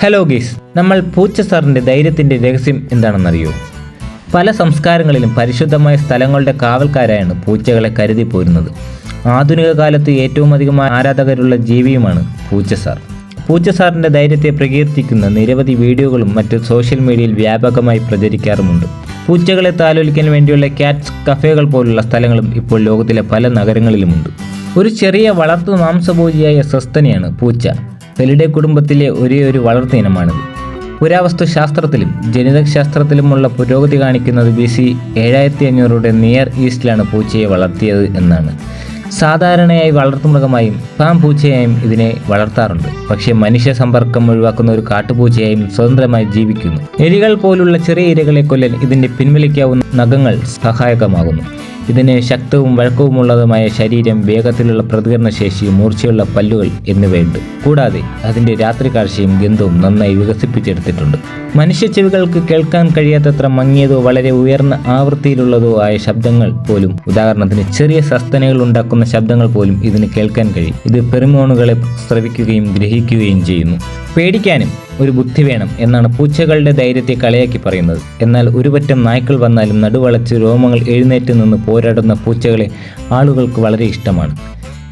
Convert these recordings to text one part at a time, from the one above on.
Hello ഗീസ് നമ്മൾ പൂച്ച സാറിന്റെ ധൈര്യത്തിന്റെ രഹസ്യം എന്താണെന്നറിയോ? പല സംസ്കാരങ്ങളിലും പരിശുദ്ധമായ സ്ഥലങ്ങളുടെ കാവൽക്കാരായാണ് പൂച്ചകളെ കരുതി പോരുന്നത്. ആധുനിക കാലത്ത് ഏറ്റവും അധികം ആരാധകരുള്ള ജീവിയുമാണ് പൂച്ച സാർ. പൂച്ച സാറിന്റെ ധൈര്യത്തെ പ്രകീർത്തിക്കുന്ന നിരവധി വീഡിയോകളും മറ്റ് സോഷ്യൽ മീഡിയയിൽ വ്യാപകമായി പ്രചരിക്കാറുമുണ്ട്. പൂച്ചകളെ താലോലിക്കാൻ വേണ്ടിയുള്ള ക്യാറ്റ്സ് കഫേകൾ പോലുള്ള സ്ഥലങ്ങളും ഇപ്പോൾ ലോകത്തിലെ പല നഗരങ്ങളിലുമുണ്ട്. ഒരു ചെറിയ വളർത്തു മാംസഭോജിയായ സസ്തനിയാണ് പൂച്ച. ഫെലിഡെ കുടുംബത്തിലെ ഒരേ ഒരു വളർത്തു ഇനമാണിത്. പുരാവസ്തു ശാസ്ത്രത്തിലും ജനിതകശാസ്ത്രത്തിലുമുള്ള പുരോഗതി കാണിക്കുന്നത് ബി സി ഏഴായിരത്തി അഞ്ഞൂറുടെ നിയർ ഈസ്റ്റിലാണ് പൂച്ചയെ വളർത്തിയത് എന്നാണ്. സാധാരണയായി വളർത്തുമൃഗമായും പാം പൂച്ചയായും ഇതിനെ വളർത്താറുണ്ട്. പക്ഷേ മനുഷ്യ സമ്പർക്കം ഒഴിവാക്കുന്ന ഒരു കാട്ടുപൂച്ചയായും സ്വതന്ത്രമായി ജീവിക്കുന്നു. എലികൾ പോലുള്ള ചെറിയ ഇരകളെ കൊല്ലാൻ ഇതിന്റെ പിൻവലിക്കാവുന്ന നഖങ്ങൾ സഹായകമാകുന്നു. ഇതിന് ശക്തവും വഴക്കവുമുള്ളതുമായ ശരീരം വേഗത്തിലുള്ള പ്രതികരണശേഷി മൂർച്ചയുള്ള പല്ലുകൾ എന്നിവയുണ്ട്. കൂടാതെ അതിന്റെ രാത്രി കാഴ്ചയും ഗന്ധവും നന്നായി വികസിപ്പിച്ചെടുത്തിട്ടുണ്ട്. മനുഷ്യ ചെവികൾക്ക് കേൾക്കാൻ കഴിയാത്തത്ര മങ്ങിയതോ വളരെ ഉയർന്ന ആവൃത്തിയിലുള്ളതോ ആയ ശബ്ദങ്ങൾ പോലും ഉദാഹരണത്തിന് ചെറിയ സസ്തനകൾ ഉണ്ടാക്കുന്ന ശബ്ദങ്ങൾ പോലും ഇതിന് കേൾക്കാൻ കഴിയും. ഇത് പെറിമോണുകളെ സ്രവിക്കുകയും ഗ്രഹിക്കുകയും ചെയ്യുന്നു. പേടിക്കാനും ഒരു ബുദ്ധി വേണം എന്നാണ് പൂച്ചകളുടെ ധൈര്യത്തെ കളിയാക്കി പറയുന്നത്. എന്നാൽ ഒരുപറ്റം നായ്ക്കൾ വന്നാലും നടുവളച്ച് രോമങ്ങൾ എഴുന്നേറ്റ് നിന്ന് പോരാടുന്ന പൂച്ചകളെ ആളുകൾക്ക് വളരെ ഇഷ്ടമാണ്.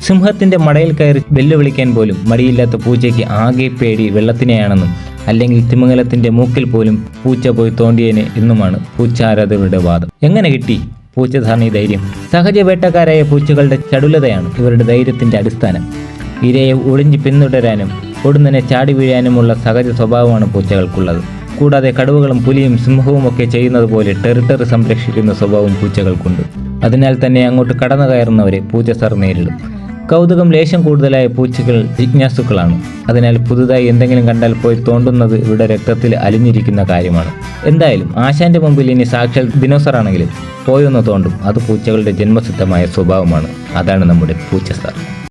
സിംഹത്തിന്റെ മടയിൽ കയറി വെല്ലുവിളിക്കാൻ പോലും മടിയില്ലാത്ത പൂച്ചയ്ക്ക് ആകെ പേടി വെള്ളത്തിനെയാണെന്നും അല്ലെങ്കിൽ തിമിംഗലത്തിന്റെ മൂക്കിൽ പോലും പൂച്ച പോയി തോണ്ടിയതിന് എന്നുമാണ് പൂച്ച ആരാധകരുടെ വാദം. എങ്ങനെ കിട്ടി പൂച്ചധാരണി ധൈര്യം? സഹജ വേട്ടക്കാരായ പൂച്ചകളുടെ ചടുലതയാണ് ഇവരുടെ ധൈര്യത്തിന്റെ അടിസ്ഥാനം. ഇരയെ ഒളിഞ്ഞ് പിന്തുടരാനും ഒടുന്നനെ ചാടി വീഴാനുമുള്ള സഹജ സ്വഭാവമാണ് പൂച്ചകൾക്കുള്ളത്. കൂടാതെ കടുവകളും പുലിയും സിംഹവും ഒക്കെ ചെയ്യുന്നത് പോലെ ടെറിട്ടറി സംരക്ഷിക്കുന്ന സ്വഭാവം പൂച്ചകൾക്കുണ്ട്. അതിനാൽ തന്നെ അങ്ങോട്ട് കടന്നു കയറുന്നവരെ പൂച്ച സർ നേരിടും. കൗതുകം ലേശം കൂടുതലായ പൂച്ചകൾ ജിജ്ഞാസുക്കളാണ്. അതിനാൽ പുതുതായി എന്തെങ്കിലും കണ്ടാൽ പോയി തോണ്ടുന്നത് ഇവിടെ രക്തത്തിൽ അലിഞ്ഞിരിക്കുന്ന കാര്യമാണ്. എന്തായാലും ആശാന്റെ മുമ്പിൽ ഇനി സാക്ഷാൽ ദിനോസർ ആണെങ്കിലും പോയൊന്ന് തോണ്ടും അത് പൂച്ചകളുടെ ജന്മസിദ്ധമായ സ്വഭാവമാണ്. അതാണ് നമ്മുടെ പൂച്ച സാർ.